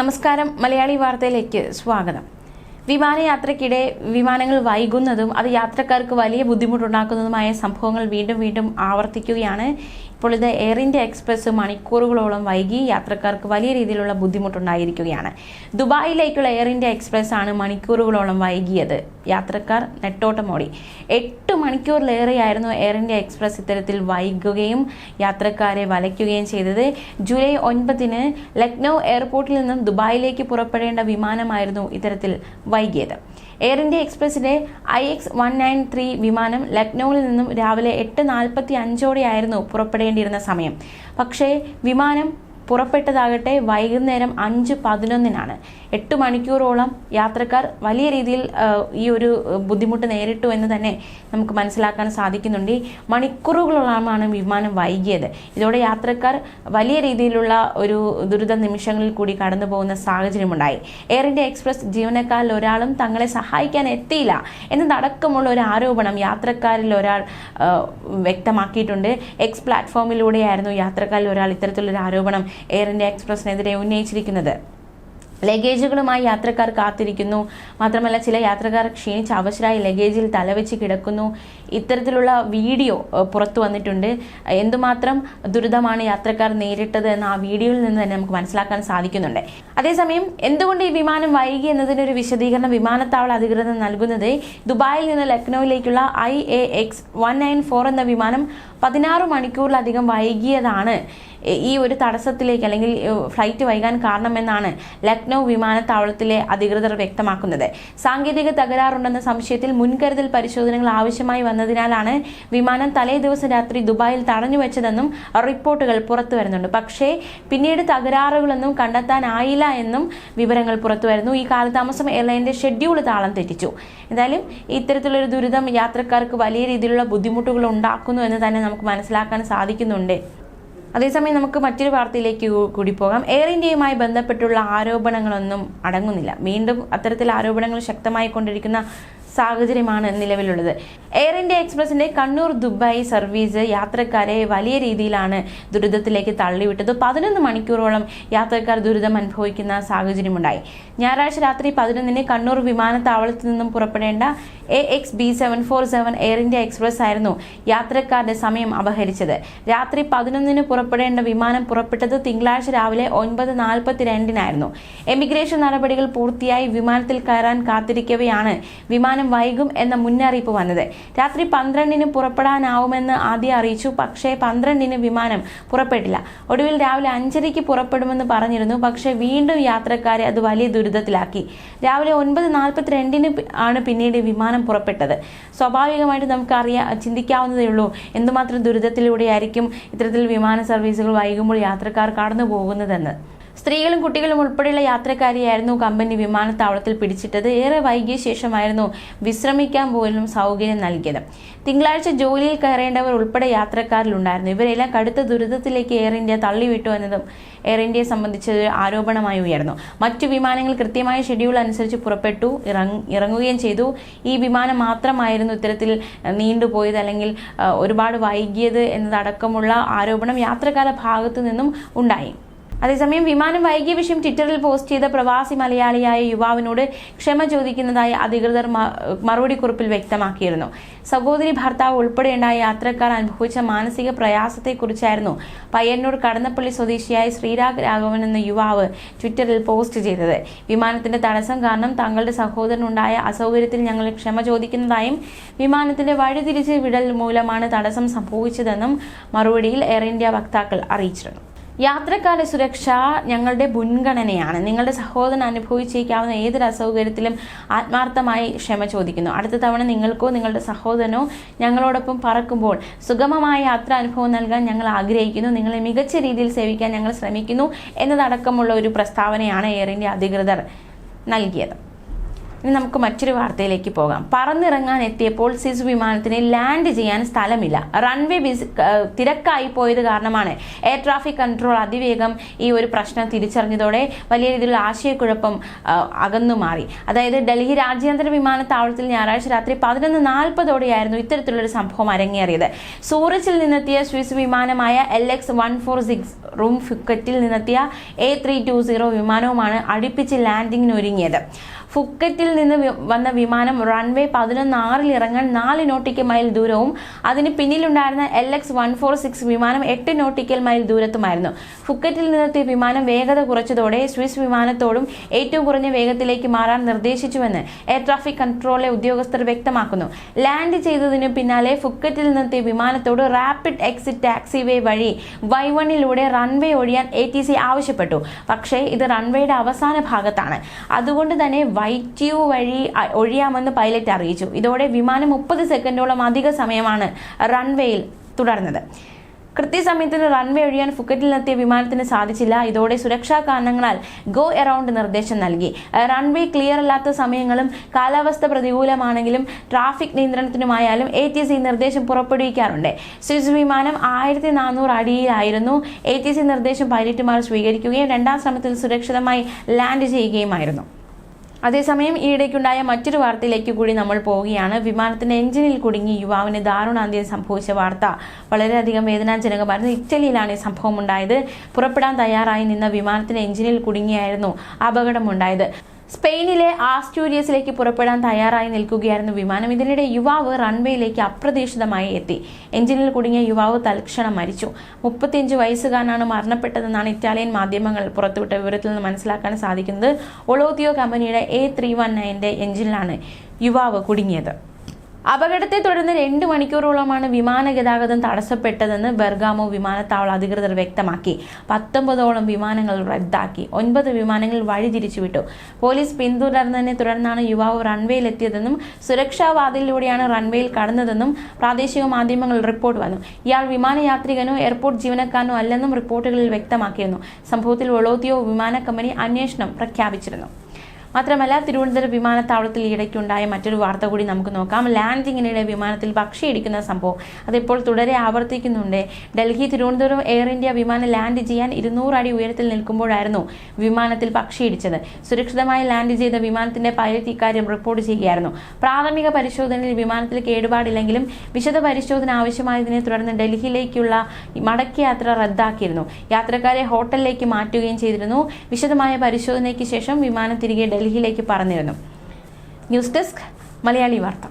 നമസ്കാരം. മലയാളി വാർത്തയിലേക്ക് സ്വാഗതം. വിമാനയാത്രയ്ക്കിടെ വിമാനങ്ങൾ വൈകുന്നതും അത് യാത്രക്കാർക്ക് വലിയ ബുദ്ധിമുട്ടുണ്ടാക്കുന്നതുമായ സംഭവങ്ങൾ വീണ്ടും വീണ്ടും ആവർത്തിക്കുകയാണ് ഇപ്പോൾ ഇത് എയർ ഇന്ത്യ എക്സ്പ്രസ് മണിക്കൂറുകളോളം വൈകി യാത്രക്കാർക്ക് വലിയ രീതിയിലുള്ള ബുദ്ധിമുട്ടുണ്ടായിരിക്കുകയാണ്. ദുബായിലേക്കുള്ള എയർ ഇന്ത്യ എക്സ്പ്രസ് ആണ് മണിക്കൂറുകളോളം വൈകിയത്. യാത്രക്കാർ നെട്ടോട്ടമോടി എട്ട് മണിക്കൂറിലേറെയായിരുന്നു എയർ ഇന്ത്യ എക്സ്പ്രസ് ഇത്തരത്തിൽ വൈകുകയും യാത്രക്കാരെ വലയ്ക്കുകയും ചെയ്തത്. ജൂലൈ ഒൻപതിന് ലക്നൗ എയർപോർട്ടിൽ നിന്നും ദുബായിലേക്ക് പുറപ്പെടേണ്ട വിമാനമായിരുന്നു ഇത്തരത്തിൽ വൈകിയത്. Air India എക്സ്പ്രസിന്റെ I X one nine three വിമാനം ലക്നൌവിൽ നിന്നും രാവിലെ എട്ട് നാൽപ്പത്തി അഞ്ചോടെയായിരുന്നു പുറപ്പെടേണ്ടിയിരുന്ന സമയം. പക്ഷേ വിമാനം പുറപ്പെട്ടതാകട്ടെ വൈകുന്നേരം അഞ്ച് പതിനൊന്നിനാണ്. എട്ട് മണിക്കൂറോളം യാത്രക്കാർ വലിയ രീതിയിൽ ഈ ഒരു ബുദ്ധിമുട്ട് നേരിട്ടു എന്ന് തന്നെ നമുക്ക് മനസ്സിലാക്കാൻ സാധിക്കുന്നുണ്ട്. മണിക്കൂറുകളോളമാണ് വിമാനം വൈകിയത്. ഇതോടെ യാത്രക്കാർ വലിയ രീതിയിലുള്ള ഒരു ദുരിത നിമിഷങ്ങളിൽ കൂടി കടന്നു പോകുന്ന സാഹചര്യമുണ്ടായി. എയർ ഇന്ത്യ എക്സ്പ്രസ് ജീവനക്കാരിൽ ഒരാളും തങ്ങളെ സഹായിക്കാൻ എത്തിയില്ല എന്നതടക്കമുള്ള ഒരു ആരോപണം യാത്രക്കാരിൽ ഒരാൾ വ്യക്തമാക്കിയിട്ടുണ്ട്. എക്സ് പ്ലാറ്റ്ഫോമിലൂടെയായിരുന്നു യാത്രക്കാരിൽ ഒരാൾ ഇത്തരത്തിലൊരു ആരോപണം എയർ ഇന്ത്യ എക്സ്പ്രസിനെതിരെ ഉന്നയിച്ചിരിക്കുന്നത്. ലഗേജുകളുമായി യാത്രക്കാർ കാത്തിരിക്കുന്നു. മാത്രമല്ല ചില യാത്രക്കാർ ക്ഷീണിച്ച് അവശരായി ലഗേജിൽ തലവെച്ച് കിടക്കുന്നു. ഇത്തരത്തിലുള്ള വീഡിയോ പുറത്തു വന്നിട്ടുണ്ട്. എന്തുമാത്രം ദുരിതമാണ് യാത്രക്കാർ നേരിട്ടത് എന്ന് ആ വീഡിയോയിൽ നിന്ന് തന്നെ നമുക്ക് മനസ്സിലാക്കാൻ സാധിക്കുന്നുണ്ട്. അതേസമയം എന്തുകൊണ്ട് ഈ വിമാനം വൈകി എന്നതിനൊരു വിശദീകരണം വിമാനത്താവള അധികൃതർ നൽകുന്നത് ദുബായിൽ നിന്ന് ലക്നൌവിലേക്കുള്ള I A X one nine four എന്ന വിമാനം പതിനാറ് മണിക്കൂറിലധികം വൈകിയതാണ് ഈ ഒരു തടസ്സത്തിലേക്ക് അല്ലെങ്കിൽ ഫ്ലൈറ്റ് വൈകാൻ കാരണമെന്നാണ് ലക്നൗ വിമാനത്താവളത്തിലെ അധികൃതർ വ്യക്തമാക്കുന്നത്. സാങ്കേതിക തകരാറുണ്ടെന്ന സംശയത്തിൽ മുൻകരുതൽ പരിശോധനകൾ ആവശ്യമായി വന്നതിനാലാണ് വിമാനം തലേ ദിവസം രാത്രി ദുബായിൽ തടഞ്ഞു വെച്ചതെന്നും റിപ്പോർട്ടുകൾ പുറത്തു വരുന്നുണ്ട്. പക്ഷേ പിന്നീട് തകരാറുകളൊന്നും കണ്ടെത്താനായില്ല എന്നും വിവരങ്ങൾ പുറത്തു വരുന്നു. ഈ കാലതാമസം എയർലൈന്റെ ഷെഡ്യൂൾ താളം തെറ്റിച്ചു. എന്തായാലും ഇത്തരത്തിലൊരു ദുരിതം യാത്രക്കാർക്ക് വലിയ രീതിയിലുള്ള ബുദ്ധിമുട്ടുകൾ ഉണ്ടാക്കുന്നു എന്ന് തന്നെ നമുക്ക് മനസ്സിലാക്കാൻ സാധിക്കുന്നുണ്ട്. അതേസമയം നമുക്ക് മറ്റൊരു വാർത്തയിലേക്ക് കൂടി പോകാം. എയർ ഇന്ത്യയുമായി ബന്ധപ്പെട്ടുള്ള ആരോപണങ്ങളൊന്നും അടങ്ങുന്നില്ല. വീണ്ടും അത്തരത്തിൽ ആരോപണങ്ങൾ ശക്തമായി കൊണ്ടിരിക്കുന്ന സാഹചര്യമാണ് നിലവിലുള്ളത്. എയർ ഇന്ത്യ എക്സ്പ്രസിന്റെ കണ്ണൂർ ദുബായ് സർവീസ് യാത്രക്കാരെ വലിയ രീതിയിലാണ് ദുരിതത്തിലേക്ക് തള്ളിവിട്ടത്. പതിനൊന്ന് മണിക്കൂറോളം യാത്രക്കാർ ദുരിതം അനുഭവിക്കുന്ന സാഹചര്യമുണ്ടായി. ഞായറാഴ്ച രാത്രി പതിനൊന്നിന് കണ്ണൂർ വിമാനത്താവളത്തിൽ നിന്നും പുറപ്പെടേണ്ട A X B seven four seven Air India Express ആയിരുന്നു യാത്രക്കാരുടെ സമയം അപഹരിച്ചത്. രാത്രി പതിനൊന്നിന് പുറപ്പെടേണ്ട വിമാനം പുറപ്പെട്ടത് തിങ്കളാഴ്ച രാവിലെ ഒൻപത് നാൽപ്പത്തി രണ്ടിനായിരുന്നു എമിഗ്രേഷൻ നടപടികൾ പൂർത്തിയായി വിമാനത്തിൽ കയറാൻ കാത്തിരിക്കവെയാണ് വിമാനം വൈകും എന്ന മുന്നറിയിപ്പ് വന്നത്. രാത്രി പന്ത്രണ്ടിന് പുറപ്പെടാനാവുമെന്ന് ആദ്യം അറിയിച്ചു. പക്ഷേ പന്ത്രണ്ടിന് വിമാനം പുറപ്പെട്ടില്ല. ഒടുവിൽ രാവിലെ അഞ്ചരയ്ക്ക് പുറപ്പെടുമെന്ന് പറഞ്ഞിരുന്നു. പക്ഷേ വീണ്ടും യാത്രക്കാരെ അത് വലിയ ദുരിതത്തിലാക്കി. രാവിലെ ഒൻപത് നാൽപ്പത്തിരണ്ടിന് ആണ് പിന്നീട് വിമാനം പുറപ്പെട്ടത്. സ്വാഭാവികമായിട്ട് നമുക്ക് അറിയാ ചിന്തിക്കാവുന്നതേ ഉള്ളൂ. എന്തുമാത്രം ദുരിതത്തിലൂടെയായിരിക്കും ഇത്തരത്തിൽ വിമാന സർവീസുകൾ വൈകുമ്പോൾ യാത്രക്കാർ കടന്നു പോകുന്നതെന്ന് സ്ത്രീകളും കുട്ടികളും ഉൾപ്പെടെയുള്ള യാത്രക്കാരെയായിരുന്നു കമ്പനി വിമാനത്താവളത്തിൽ പിടിച്ചിട്ടത്. ഏറെ വൈകിയ ശേഷമായിരുന്നു വിശ്രമിക്കാൻ പോലും സൗകര്യം നൽകിയത്. തിങ്കളാഴ്ച ജോലിയിൽ കയറേണ്ടവർ ഉൾപ്പെടെ യാത്രക്കാരിലുണ്ടായിരുന്നു. ഇവരെല്ലാം കടുത്ത ദുരിതത്തിലേക്ക് എയർ ഇന്ത്യ തള്ളിവിട്ടു എന്നതും എയർ ഇന്ത്യയെ സംബന്ധിച്ച് ആരോപണമായി ഉയർന്നു. മറ്റു വിമാനങ്ങൾ കൃത്യമായ ഷെഡ്യൂൾ അനുസരിച്ച് പുറപ്പെട്ടു ഇറങ്ങ- ഇറങ്ങുകയും ചെയ്തു. ഈ വിമാനം മാത്രമായിരുന്നു ഇത്തരത്തിൽ നീണ്ടുപോയത് അല്ലെങ്കിൽ ഒരുപാട് വൈകിയത് എന്നതടക്കമുള്ള ആരോപണം യാത്രക്കാരുടെ ഭാഗത്തു നിന്നും ഉണ്ടായി. അതേസമയം വിമാനം വൈകിയ വിഷയം ട്വിറ്ററിൽ പോസ്റ്റ് ചെയ്ത പ്രവാസി മലയാളിയായ യുവാവിനോട് ക്ഷമ ചോദിക്കുന്നതായി അധികൃതർ മറുപടി കുറിപ്പിൽ വ്യക്തമാക്കിയിരുന്നു. സഹോദരി ഭർത്താവ് ഉൾപ്പെടെയുണ്ടായ യാത്രക്കാർ അനുഭവിച്ച മാനസിക പ്രയാസത്തെക്കുറിച്ചായിരുന്നു പയ്യന്നൂർ കടന്നപ്പള്ളി സ്വദേശിയായ ശ്രീരാഗ് രാഘവൻ എന്ന യുവാവ് ട്വിറ്ററിൽ പോസ്റ്റ് ചെയ്തത്. വിമാനത്തിന്റെ തടസ്സം കാരണം തങ്ങളുടെ സഹോദരനുണ്ടായ അസൗകര്യത്തിൽ ഞങ്ങൾ ക്ഷമ ചോദിക്കുന്നതായും വിമാനത്തിന്റെ വഴിതിരിച്ച് വിടൽ മൂലമാണ് തടസ്സം സംഭവിച്ചതെന്നും മറുപടിയിൽ എയർ ഇന്ത്യ വക്താക്കൾ അറിയിച്ചിരുന്നു. യാത്രക്കാരുടെ സുരക്ഷ ഞങ്ങളുടെ മുൻഗണനയാണ്. നിങ്ങളുടെ സഹോദരൻ അനുഭവിച്ചേക്കാവുന്ന ഏതൊരു അസൗകര്യത്തിലും ആത്മാർത്ഥമായി ക്ഷമ ചോദിക്കുന്നു. അടുത്ത തവണ നിങ്ങൾക്കോ നിങ്ങളുടെ സഹോദരനോ ഞങ്ങളോടൊപ്പം പറക്കുമ്പോൾ സുഗമമായ യാത്ര അനുഭവം നൽകാൻ ഞങ്ങൾ ആഗ്രഹിക്കുന്നു. നിങ്ങളെ മികച്ച രീതിയിൽ സേവിക്കാൻ ഞങ്ങൾ ശ്രമിക്കുന്നു എന്നതടക്കമുള്ള ഒരു പ്രസ്താവനയാണ് എയർ ഇന്ത്യ അധികൃതർ നൽകിയത്. ഇനി നമുക്ക് മറ്റൊരു വാർത്തയിലേക്ക് പോകാം. പറന്നിറങ്ങാൻ എത്തിയപ്പോൾ സിസ് വിമാനത്തിന് ലാൻഡ് ചെയ്യാൻ സ്ഥലമില്ല. റൺവേ ബിസ് തിരക്കായി പോയത് കാരണമാണ്. എയർ ട്രാഫിക് കൺട്രോൾ അതിവേഗം ഈ ഒരു പ്രശ്നം തിരിച്ചറിഞ്ഞതോടെ വലിയ രീതിയിലുള്ള ആശയക്കുഴപ്പം അകന്നു മാറി. അതായത് ഡൽഹി രാജ്യാന്തര വിമാനത്താവളത്തിൽ ഞായറാഴ്ച രാത്രി പതിനൊന്ന് നാൽപ്പതോടെയായിരുന്നു ഇത്തരത്തിലുള്ളൊരു സംഭവം അരങ്ങേറിയത്. സൂറച്ചിൽ നിന്നെത്തിയ Swiss വിമാനമായ L X one four six room ഫിക്കറ്റിൽ നിന്നെത്തിയ എ ത്രീ ടു സീറോ വിമാനവുമാണ് അടുപ്പിച്ച് ലാൻഡിങ്ങിന് ഒരുങ്ങിയത് ഫുക്കറ്റിൽ നിന്ന് വന്ന വിമാനം റൺവേ പതിനൊന്ന് ആറിൽ ഇറങ്ങാൻ നാല് നോട്ടിക്കൽ മൈൽ ദൂരവും അതിന് പിന്നിലുണ്ടായിരുന്ന L X one four six വിമാനം എട്ട് നോട്ടിക്കൽ മൈൽ ദൂരത്തുമായിരുന്നു. ഫുക്കറ്റിൽ നിന്നെത്തിയ വിമാനം വേഗത കുറച്ചതോടെ സ്വിസ് വിമാനത്തോടും ഏറ്റവും കുറഞ്ഞ വേഗത്തിലേക്ക് മാറാൻ നിർദ്ദേശിച്ചുവെന്ന് എയർ ട്രാഫിക് കൺട്രോളിലെ ഉദ്യോഗസ്ഥർ വ്യക്തമാക്കുന്നു. ലാൻഡ് ചെയ്തതിനു പിന്നാലെ ഫുക്കറ്റിൽ നിന്നെത്തിയ വിമാനത്തോട് റാപ്പിഡ് എക്സിറ്റ് ടാക്സിവേ വഴി വൈ വണ്ണിലൂടെ റൺവേ ഒഴിയാൻ എ ടി സി ആവശ്യപ്പെട്ടു. പക്ഷേ ഇത് റൺവേയുടെ അവസാന ഭാഗത്താണ്. അതുകൊണ്ട് തന്നെ വൈ ട്യൂ വഴി ഒഴിയാമെന്ന് പൈലറ്റ് അറിയിച്ചു. ഇതോടെ വിമാനം മുപ്പത് സെക്കൻഡോളം അധിക സമയമാണ് റൺവേയിൽ തുടർന്നത്. കൃത്യസമയത്തിന് റൺവേ ഒഴിയാൻ ഫുക്കറ്റിലെത്തിയ വിമാനത്തിന് സാധിച്ചില്ല. ഇതോടെ സുരക്ഷാ കാരണങ്ങളാൽ ഗോ എറൗണ്ട് നിർദ്ദേശം നൽകി. റൺവേ ക്ലിയർ അല്ലാത്ത സമയങ്ങളും കാലാവസ്ഥ പ്രതികൂലമാണെങ്കിലും ട്രാഫിക് നിയന്ത്രണത്തിനുമായാലും എ ടി സി നിർദ്ദേശം പുറപ്പെടുവിക്കാറുണ്ട്. സ്വിസ് വിമാനം ആയിരത്തി നാനൂറ് അടിയിലായിരുന്നു. എ ടി സി നിർദ്ദേശം പൈലറ്റുമാർ സ്വീകരിക്കുകയും രണ്ടാം ശ്രമത്തിൽ സുരക്ഷിതമായി ലാൻഡ് ചെയ്യുകയുമായിരുന്നു. അതേസമയം ഈയിടയ്ക്കുണ്ടായ മറ്റൊരു വാർത്തയിലേക്ക് കൂടി നമ്മൾ പോവുകയാണ്. വിമാനത്തിന്റെ എഞ്ചിനിൽ കുടുങ്ങി യുവാവിന് ദാരുണാന്ത്യം സംഭവിച്ച വാർത്ത. വളരെയധികം വേദനാജനകമായിരുന്നു. ഇറ്റലിയിലാണ് ഈ സംഭവം ഉണ്ടായത്. പുറപ്പെടാൻ തയ്യാറായി നിന്ന വിമാനത്തിന്റെ എഞ്ചിനിൽ കുടുങ്ങിയായിരുന്നു അപകടമുണ്ടായത്. സ്പെയിനിലെ ആസ്റ്റൂരിയസിലേക്ക് പുറപ്പെടാൻ തയ്യാറായി നിൽക്കുകയായിരുന്നു വിമാനം ഇതിനിടെ യുവാവ് റൺവേയിലേക്ക് അപ്രതീക്ഷിതമായി എത്തി. എഞ്ചിനിൽ കുടുങ്ങിയ യുവാവ് തൽക്ഷണം മരിച്ചു. മുപ്പത്തിയഞ്ച് വയസ്സുകാരനാണ് മരണപ്പെട്ടതെന്നാണ് ഇറ്റാലിയൻ മാധ്യമങ്ങൾ പുറത്തുവിട്ട വിവരത്തിൽ നിന്ന് മനസ്സിലാക്കാൻ സാധിക്കുന്നത്. ഒളോത്തിയോ കമ്പനിയുടെ എ ത്രീ വൺ നയന്റെ എഞ്ചിനിലാണ് യുവാവ് കുടുങ്ങിയത്. അപകടത്തെ തുടർന്ന് രണ്ട് മണിക്കൂറോളമാണ് വിമാന ഗതാഗതം തടസ്സപ്പെട്ടതെന്ന് ബെർഗാമോ വിമാനത്താവള അധികൃതർ വ്യക്തമാക്കി. പത്തൊമ്പതോളം വിമാനങ്ങൾ റദ്ദാക്കി. ഒൻപത് വിമാനങ്ങൾ വഴി വഴിതിരിച്ചുവിട്ടു പോലീസ് പിന്തുടർന്നതിനെ തുടർന്നാണ് യുവാവ് റൺവേയിലെത്തിയതെന്നും സുരക്ഷാ സുരക്ഷാവാതിലൂടെയാണ് റൺവേയിൽ കടന്നതെന്നും പ്രാദേശിക മാധ്യമങ്ങൾ റിപ്പോർട്ട് വന്നു. ഇയാൾ വിമാനയാത്രികനോ എയർപോർട്ട് ജീവനക്കാരനോ അല്ലെന്നും റിപ്പോർട്ടുകളിൽ വ്യക്തമാക്കിയിരുന്നു. സംഭവത്തിൽ ഒളോത്തിയോ വിമാന കമ്പനി അന്വേഷണം പ്രഖ്യാപിച്ചിരുന്നു. മാത്രമല്ല തിരുവനന്തപുരം വിമാനത്താവളത്തിൽ ഈയിടയ്ക്കുണ്ടായ മറ്റൊരു വാർത്ത കൂടി നമുക്ക് നോക്കാം. ലാൻഡിങ്ങിനിടെ വിമാനത്തിൽ പക്ഷിയിടിക്കുന്ന സംഭവം അതിപ്പോൾ തുടരെ ആവർത്തിക്കുന്നുണ്ട്. ഡൽഹി തിരുവനന്തപുരം എയർ ഇന്ത്യ വിമാനം ലാൻഡ് ചെയ്യാൻ ഇരുന്നൂറ് അടി ഉയരത്തിൽ നിൽക്കുമ്പോഴായിരുന്നു വിമാനത്തിൽ പക്ഷിയിടിച്ചത് സുരക്ഷിതമായി ലാൻഡ് ചെയ്ത വിമാനത്തിന്റെ പൈലറ്റ് ഇക്കാര്യം റിപ്പോർട്ട് ചെയ്യുകയായിരുന്നു. പ്രാഥമിക പരിശോധനയിൽ വിമാനത്തിൽ കേടുപാടില്ലെങ്കിലും വിശദ പരിശോധന ആവശ്യമായതിനെ തുടർന്ന് ഡൽഹിയിലേക്കുള്ള മടക്കയാത്ര റദ്ദാക്കിയിരുന്നു. യാത്രക്കാരെ ഹോട്ടലിലേക്ക് മാറ്റുകയും ചെയ്തിരുന്നു. വിശദമായ പരിശോധനയ്ക്ക് ശേഷം വിമാനം തിരികെ ഡൽഹിയിലേക്ക് പറഞ്ഞിരുന്നു ന്യൂസ് ഡെസ്ക് മലയാളി വാർത്ത.